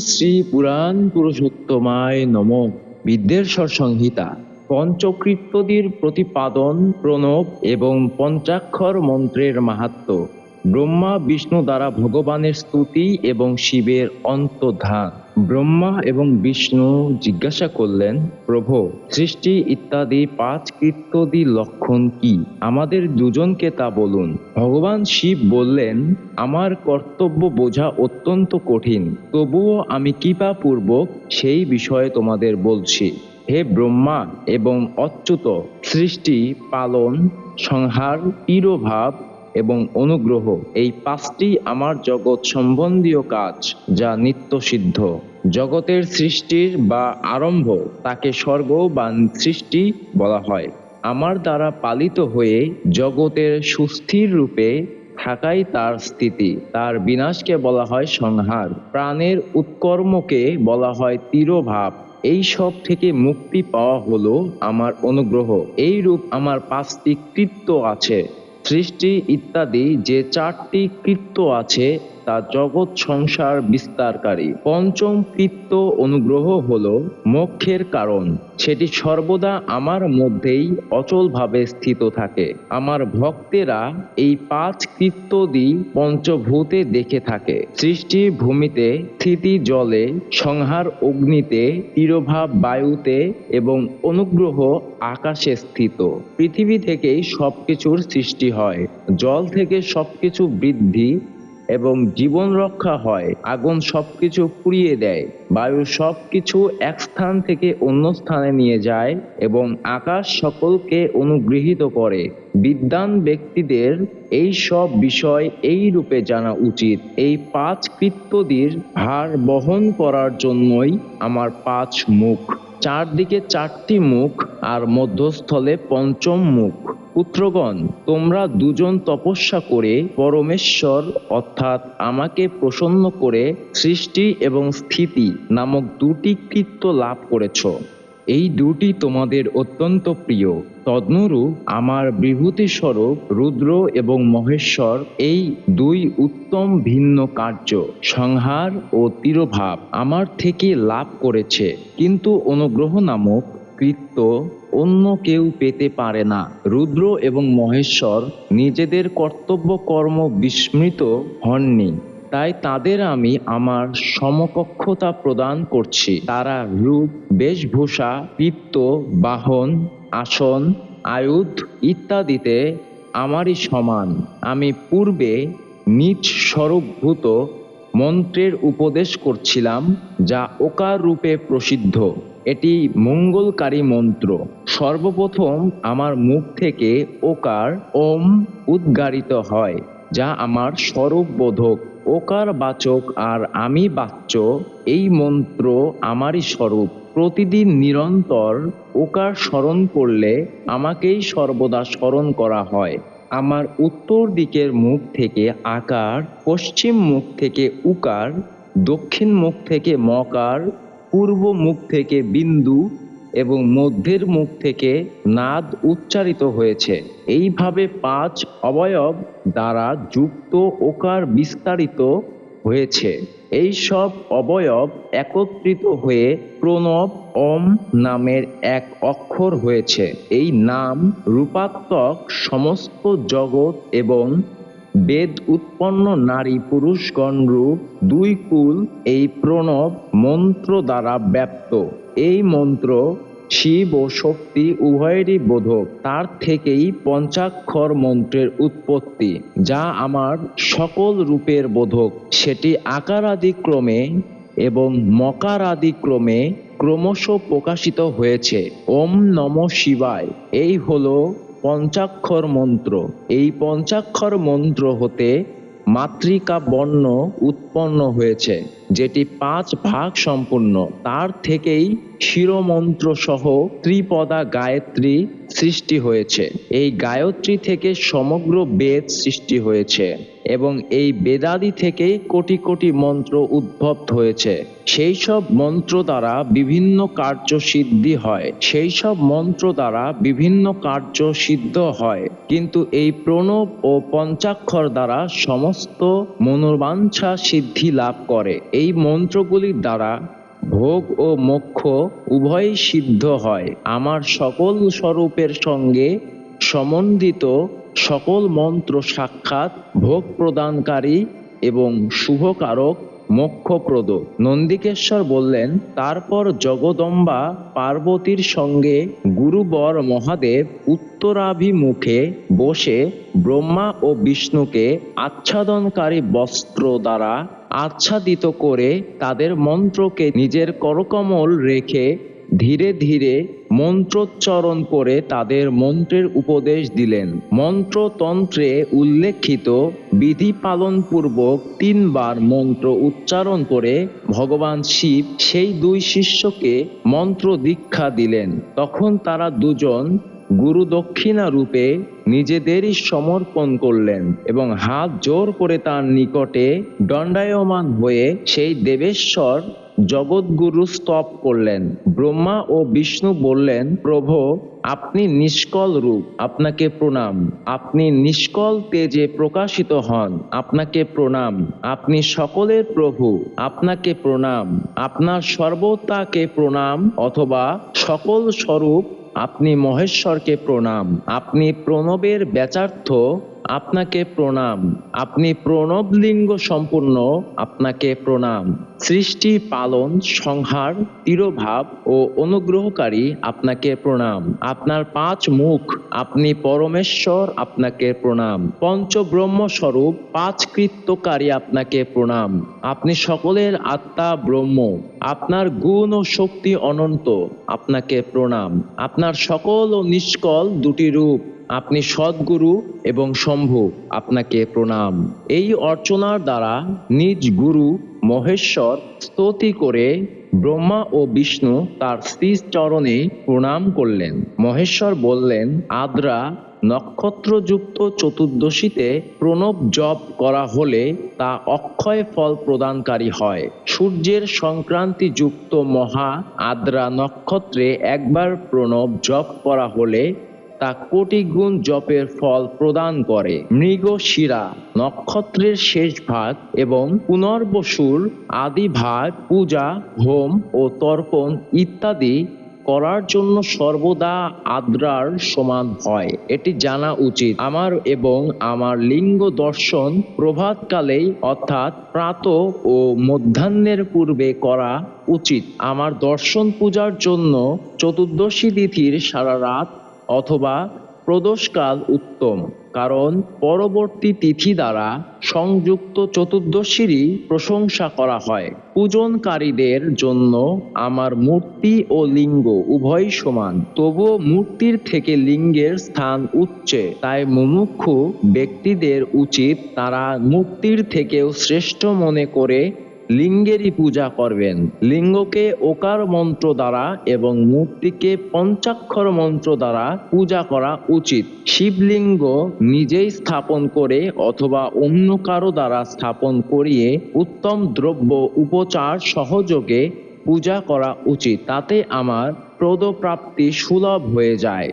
শ্রী পুরাণ পুরুষোত্তমায় নম। বিদ্যেশ্বর সংহিতা পঞ্চকৃত্যদির প্রতিপাদন প্রণব এবং পঞ্চাক্ষর মন্ত্রের মাহাত্ম। ব্রহ্মা, বিষ্ণু দ্বারা ভগবানের স্তুতি এবং শিবের অন্তর্ধান। ব্রহ্মা এবং বিষ্ণু জিজ্ঞাসা করলেন, প্রভু, সৃষ্টি ইত্যাদি পাঁচ কৃত্যদি লক্ষণ কি? আমাদের দুজনকে তা বলুন। ভগবান শিব বললেন, আমার কর্তব্য বোঝা অত্যন্ত কঠিন, তবুও আমি কৃপাপূর্বক সেই বিষয়ে তোমাদের বলছি। হে ব্রহ্মা এবং অচ্যুত, সৃষ্টি, পালন, সংহার, তিরোভাব এবং অনুগ্রহ, এই পাঁচটি আমার জগৎ সম্বন্ধীয় কাজ, যা নিত্য সিদ্ধ। জগতের সৃষ্টির বা আরম্ভ তাকে স্বর্গ বা সৃষ্টি বলা হয়। আমার দ্বারা পালিত হয়ে জগতের সুস্থির রূপে থাকাই তার স্থিতি। তার বিনাশকে বলা হয় সংহার। প্রাণের উৎকর্মকে বলা হয় তিরোভাব। এই সব থেকে মুক্তি পাওয়া হলো আমার অনুগ্রহ। এই রূপ আমার পাঁচটি কৃত্য আছে। সৃষ্টি ইত্যাদি যে চারটি কৃত্য আছে তা জগৎ সংসার বিস্তারকারী। পঞ্চম কৃত্য অনুগ্রহ হল মোক্ষের কারণ। সেটি সর্বদা আমার মধ্যেই অচলভাবে স্থিত থাকে। আমার ভক্তেরা এই পাঁচ কৃত্যদি পঞ্চভূতে দেখে থাকে। সৃষ্টি ভূমিতে স্থিতি জলে, সংহার অগ্নিতে, তিরোভাব বায়ুতে এবং অনুগ্রহ আকাশে স্থিত। পৃথিবী থেকেই সবকিছুর সৃষ্টি হয়। জল থেকে সবকিছু বৃদ্ধি এবং জীবন রক্ষা হয়, আগুন সবকিছু পুড়িয়ে দেয়, বায়ু সবকিছু এক স্থান থেকে অন্য স্থানে নিয়ে যায় এবং আকাশ সকলকে অনুগৃহীত করে। বিদ্বান ব্যক্তিদের এই সব বিষয় এই রূপে জানা উচিত। এই পাঁচ কৃত্যদির ভার বহন করার জন্যই আমার পাঁচ মুখ। চারদিকে চারটি মুখ আর মধ্যস্থলে পঞ্চম মুখ। পুত্রগণ, তোমরা দুজন তপস্যা করে পরমেশ্বর, অর্থাৎ আমাকে প্রসন্ন করে সৃষ্টি এবং স্থিতি নামক দুটি কৃত্য লাভ করেছ। এই দুটি তোমাদের অত্যন্ত প্রিয়। তদ্নুরূপ আমার বিভূতি স্বরূপ রুদ্র এবং মহেশ্বর এই দুই উত্তম ভিন্ন কার্য, সংহার ও তিরোভাব আমার থেকে লাভ করেছে। কিন্তু অনুগ্রহ নামক কৃত্য অন্য কেউ পেতে পারে না। রুদ্র এবং মহেশ্বর নিজেদের কর্তব্য কর্ম বিস্মৃত হননি। তাই তাদের আমি আমার সমকক্ষতা প্রদান করছি। তারা রূপ, বেশভূষা, পিত্ত, বাহন, আসন, আয়ুধ ইত্যাদিতে আমারই সমান। আমি পূর্বে নিজ স্বরূপভূত মন্ত্রের উপদেশ করছিলাম, যা ওকার রূপে প্রসিদ্ধ। এটি মঙ্গলকারী মন্ত্র। সর্বপ্রথম আমার মুখ থেকে ওকার ওম উদ্গারিত হয়, যা আমার স্বরূপ বোধক ওকার বাচক আর আমি বাচ্য এই মন্ত্র আমারই স্বরূপ। প্রতিদিন নিরন্তর ওকার স্মরণ করলে আমাকেই সর্বদা স্মরণ করা হয়। আমার উত্তর দিকের মুখ থেকে আকার, পশ্চিম মুখ থেকে উকার, দক্ষিণ মুখ থেকে মকার, পূর্ব মুখ থেকে বিন্দু এবং মধ্যের মুখ থেকে নাদ উচ্চারিত হয়েছে। এইভাবে পাঁচ অবয়ব দ্বারা যুক্ত ওকার বিস্তারিত হয়েছে। এই সব অবয়ব একত্রিত হয়ে প্রণব ওম নামের এক অক্ষর হয়েছে। এই নাম রূপাত্মক সমস্ত জগৎ এবং বেদ উৎপন্ন নারী পুরুষগণ রূপ দুই কুল এই প্রণব মন্ত্র দ্বারা ব্যাপ্ত। এই মন্ত্র শিব ও শক্তি উভয়েরই বোধক। তার থেকেই পঞ্চাক্ষর মন্ত্রের উৎপত্তি, যা আমার সকল রূপের বোধক। সেটি আকারাদি ক্রমে এবং মকারাদি ক্রমে ক্রমশ প্রকাশিত হয়েছে। ওম নম শিবায়। এই হলো পঞ্চাক্ষর মন্ত্র। এই পঞ্চাক্ষর মন্ত্র হতে মাতৃকা বর্ণ উৎপন্ন হয়েছে। যেটি পাঁচ ভাগ সম্পূর্ণ তার থেকেই শিরমন্ত্র সহ ত্রিপদা গায়ত্রী সৃষ্টি হয়েছে। এই গায়ত্রী থেকে সমগ্র বেদ সৃষ্টি হয়েছে এবং এই বেদাদি থেকে কোটি কোটি মন্ত্র উদ্ভব হয়েছে। সেই সব মন্ত্র দ্বারা বিভিন্ন কার্য সিদ্ধি হয়। সেই সব মন্ত্র দ্বারা বিভিন্ন কার্য সিদ্ধ হয়। কিন্তু এই প্রণব ও পঞ্চাক্ষর দ্বারা সমস্ত মনোবাঞ্ছা সিদ্ধি লাভ করে। এই মন্ত্রগুলির দ্বারা ভোগ ও মোক্ষ উভয়ই সিদ্ধ হয়। আমার সকল স্বরূপের সঙ্গে সমন্বিত সকল মন্ত্র সাক্ষাৎ, ভোগ প্রদানকারী এবং শুভকারক, মোক্ষপ্রদ। নন্দিকেশ্বর বললেন, তারপর জগদম্বা পার্বতীর সঙ্গে গুরুবর মহাদেব উত্তরাভিমুখে বসে ব্রহ্মা ও বিষ্ণুকে আচ্ছাদনকারী বস্ত্র দ্বারা আচ্ছাদিত করে তাদের মন্ত্রকে নিজের করকমল রেখে ধীরে ধীরে মন্ত্রোচ্চারণ করে তাদের মন্ত্রের উপদেশ দিলেন। মন্ত্রতন্ত্রে উল্লেখিত বিধি পালন পূর্বক তিনবার মন্ত্র উচ্চারণ করে ভগবান শিব সেই দুই শিষ্যকে মন্ত্র দীক্ষা দিলেন। তখন তারা দুজন গুরু দক্ষিণা রূপে নিজেদেরই সমর্পণ করলেন এবং হাত জোর করে তার নিকটে দণ্ডায়মান হয়ে সেই দেবেশ্বর জগৎগুরু স্তব করলেন। ব্রহ্মা ও বিষ্ণু বললেন, প্রভু, আপনি নিষ্কল রূপ, আপনাকে প্রণাম। আপনি নিষ্কল তেজে প্রকাশিত হন, আপনাকে প্রণাম। আপনি সকলের প্রভু, আপনাকে প্রণাম। আপনার সর্বতাকে প্রণাম অথবা সকল স্বরূপ আপনি মহেশ্বরকে প্রণাম। আপনি প্রণবের ব্যাচার্থ আপনাকে প্রণাম। আপনি প্রণব লিঙ্গ সম্পূর্ণ, আপনাকে প্রণাম। সৃষ্টি, পালন, সংহার, তিরোভাব ও অনুগ্রহকারী আপনাকে প্রণাম। আপনার পাঁচ মুখ, আপনি পরমেশ্বর, আপনাকে প্রণাম। পঞ্চব্রহ্ম স্বরূপ পাঁচ কৃত্যকারী আপনাকে প্রণাম। আপনি সকলের আত্মা ব্রহ্ম। আপনার গুণ ও শক্তি অনন্ত, আপনাকে প্রণাম। আপনার সকল ও নিষ্কল দুটি রূপ আপনি সদ্গুরু এবং শম্ভু আপনাকে প্রণাম। এই অর্চনার দ্বারা নিজ গুরু মহেশ্বর স্তুতি করে ব্রহ্মা ও বিষ্ণু তার শ্রী চরণে প্রণাম করলেন। মহেশ্বর বললেন, আদ্রা, নক্ষত্রযুক্ত চতুর্দশীতে প্রণব জপ করা হলে তা অক্ষয় ফল প্রদানকারী হয়। সূর্যের সংক্রান্তি যুক্ত মহা আদ্রা নক্ষত্রে একবার প্রণব জপ করা হলে তা কোটি গুণ জপের ফল প্রদান করে। মৃগশিরা, নক্ষত্রের শেষ ভাগ এবং পুনর্বসুর, আদি ভাগ, পূজা, হোম ও তর্পণ ইত্যাদি করার জন্য সর্বদা আদ্রার সমান হয়। এটি জানা উচিত। আমার এবং আমার লিঙ্গ দর্শন প্রভাতকালেই অর্থাৎ প্রাত ও মধ্যাহ্নের পূর্বে করা উচিত। আমার দর্শন পূজার জন্য চতুর্দশী তিথির সারা রাত অথবা প্রদোষকাল উত্তম, কারণ পরবর্তী তিথি দ্বারা সংযুক্ত চতুর্দশীরই প্রশংসা করা হয়। পূজনকারীদের জন্য আমার মূর্তি ও লিঙ্গ উভয় সমান, তবুও মূর্তির থেকে লিঙ্গের স্থান উচ্চে, তাই মুমুক্ষু ব্যক্তিদের উচিত তারা মূর্তির থেকেও শ্রেষ্ঠ মনে করে লিঙ্গেরই পূজা করবেন। লিঙ্গকে ওকার মন্ত্র দ্বারা এবং মূর্তিকে পঞ্চাক্ষর মন্ত্র দ্বারা পূজা করা উচিত। শিবলিঙ্গ নিজেই স্থাপন করে অথবা অন্য কারও দ্বারা স্থাপন করিয়ে উত্তম দ্রব্য উপচার সহযোগে পূজা করা উচিত। তাতে আমার প্রদপ্রাপ্তি সুলভ হয়ে যায়।